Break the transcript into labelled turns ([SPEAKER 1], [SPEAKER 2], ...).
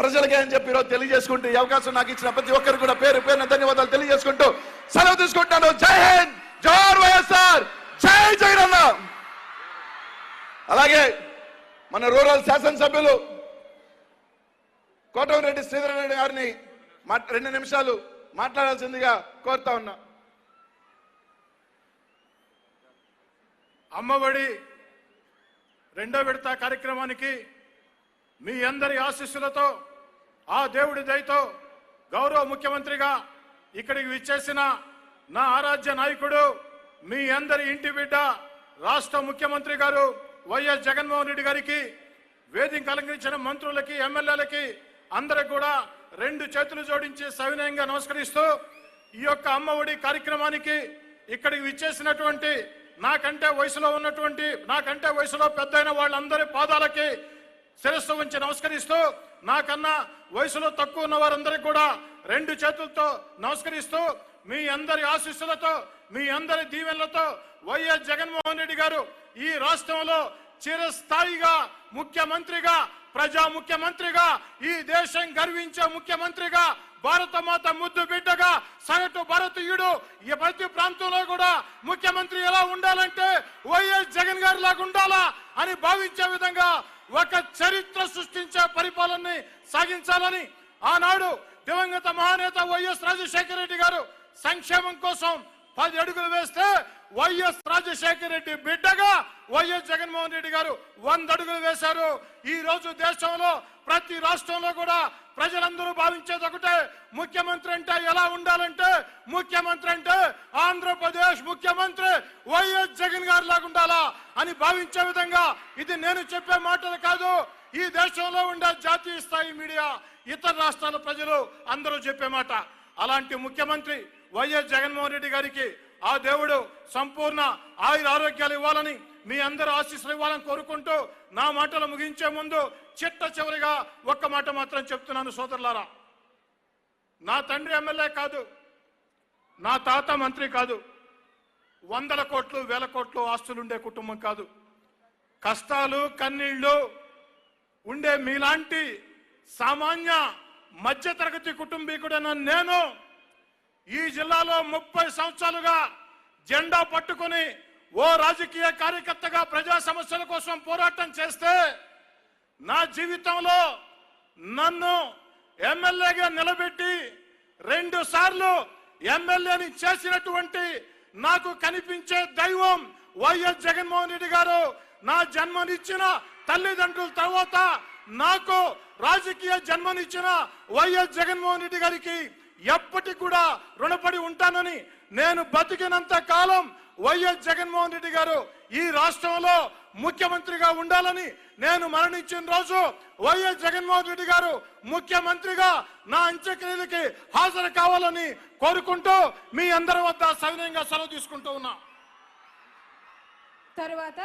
[SPEAKER 1] ప్రజలకే అని చెప్పి ఈరోజు తెలియజేసుకుంటూ ఈ అవకాశం నాకు ఇచ్చిన ప్రతి ఒక్కరు కూడా పేరు పేరున ధన్యవాదాలు తెలియజేసుకుంటూ సెలవు తీసుకుంటాను. జై హింద్! జోర్ వైఎస్ఆర్! జై జగన్ అలాగే మన రూరల్ శాసనసభ్యులు కోటమిరెడ్డి శ్రీధర్ రెడ్డి గారిని మా- రెండు నిమిషాలు మాట్లాడాల్సిందిగా కోరుతా ఉన్నా.
[SPEAKER 2] అమ్మఒడి రెండో విడత కార్యక్రమానికి మీ అందరి ఆశీస్సులతో ఆ దేవుడి దయతో గౌరవ ముఖ్యమంత్రిగా ఇక్కడికి విచ్చేసిన నా ఆరాధ్య నాయకుడు మీ అందరి ఇంటి బిడ్డ రాష్ట్ర ముఖ్యమంత్రి గారు వైఎస్ జగన్మోహన్ రెడ్డి గారికి వేదిక అలంకరించిన మంత్రులకి ఎమ్మెల్యేలకి అందరికి కూడా రెండు చేతులు జోడించి సవినయంగా నమస్కరిస్తూ ఈ యొక్క అమ్మఒడి కార్యక్రమానికి ఇక్కడికి విచ్చేసినటువంటి నాకంటే వయసులో ఉన్నటువంటి నాకంటే వయసులో పెద్దయిన వాళ్ళందరి పాదాలకి శిరస్సు ఉంచి నమస్కరిస్తూ నాకన్నా వయసులో తక్కువ ఉన్న వారందరికీ కూడా రెండు చేతులతో నమస్కరిస్తూ మీ అందరి ఆశీస్సులతో మీ అందరి దీవెనలతో వైఎస్ జగన్మోహన్ రెడ్డి గారు ఈ రాష్ట్రంలో చిరస్థాయిగా ముఖ్యమంత్రిగా ప్రజా ముఖ్యమంత్రిగా ఈ దేశం గర్వించే ముఖ్యమంత్రిగా భారత మాత ముద్దు బిడ్డగా సగటు భారతీయుడు ఈ ప్రతి ప్రాంతంలో కూడా ముఖ్యమంత్రి ఎలా ఉండాలంటే వైఎస్ జగన్ గారి లాగా ఉండాలా అని భావించే విధంగా ఒక చరిత్ర సృష్టించే పరిపాలనని సాగించాలని ఆనాడు దివంగత మహానేత వైఎస్ రాజశేఖర రెడ్డి గారు సంక్షేమం కోసం పది అడుగులు వేస్తే వైఎస్ రాజశేఖర రెడ్డి బిడ్డగా వైఎస్ జగన్మోహన్ రెడ్డి గారు వందడుగులు వేశారు. ఈ రోజు దేశంలో ప్రతి రాష్ట్రంలో కూడా ప్రజలందరూ భావించేది ఒకటే ముఖ్యమంత్రి అంటే ఎలా ఉండాలంటే ముఖ్యమంత్రి అంటే ఆంధ్రప్రదేశ్ ముఖ్యమంత్రి వైఎస్ జగన్ గారు లాగా ఉండాలా అని భావించే విధంగా ఇది నేను చెప్పే మాటలు కాదు. ఈ దేశంలో ఉండే జాతీయ స్థాయి మీడియా ఇతర రాష్ట్రాల ప్రజలు అందరూ చెప్పే మాట. అలాంటి ముఖ్యమంత్రి వైఎస్ జగన్మోహన్ రెడ్డి గారికి ఆ దేవుడు సంపూర్ణ ఆయుర ఆరోగ్యాలు ఇవ్వాలని మీ అందరూ ఆశీస్సులు ఇవ్వాలని కోరుకుంటూ నా మాటలు ముగించే ముందు చిట్ట చివరిగా ఒక్క మాట మాత్రం చెప్తున్నాను సోదరులారా. నా తండ్రి ఎమ్మెల్యే కాదు నా తాత మంత్రి కాదు వందల కోట్లు వేల కోట్లు ఆస్తులుండే కుటుంబం కాదు. కష్టాలు కన్నీళ్ళు ఉండే మీలాంటి సామాన్య మధ్యతరగతి కుటుంబీకుడైన నేను ఈ జిల్లాలో ముప్పై సంవత్సరాలుగా జెండా పట్టుకొని ఓ రాజకీయ కార్యకర్తగా ప్రజా సమస్యల కోసం పోరాటం చేస్తే నా జీవితంలో నన్ను ఎమ్మెల్యేగా నిలబెట్టి రెండు సార్లు ఎమ్మెల్యేని చేసినటువంటి నాకు కనిపించే దైవం వైఎస్ జగన్మోహన్ రెడ్డి గారు. నా జన్మనిచ్చిన తల్లిదండ్రుల తర్వాత నాకు రాజకీయ జన్మనిచ్చిన వైఎస్ జగన్మోహన్ రెడ్డి గారికి ఎప్పటికి కూడా రుణపడి ఉంటానని నేను బతికినంత కాలం వైఎస్ జగన్మోహన్ రెడ్డి గారు ఈ రాష్ట్రంలో ముఖ్యమంత్రిగా ఉండాలని నేను మరణించిన రోజు వైఎస్ జగన్మోహన్ రెడ్డి గారు ముఖ్యమంత్రిగా నా అంత్యక్రియలకి హాజరు కావాలని కోరుకుంటూ మీ అందరి వద్ద సవినయంగా సెలవు తీసుకుంటూ ఉన్నా.
[SPEAKER 3] తర్వాత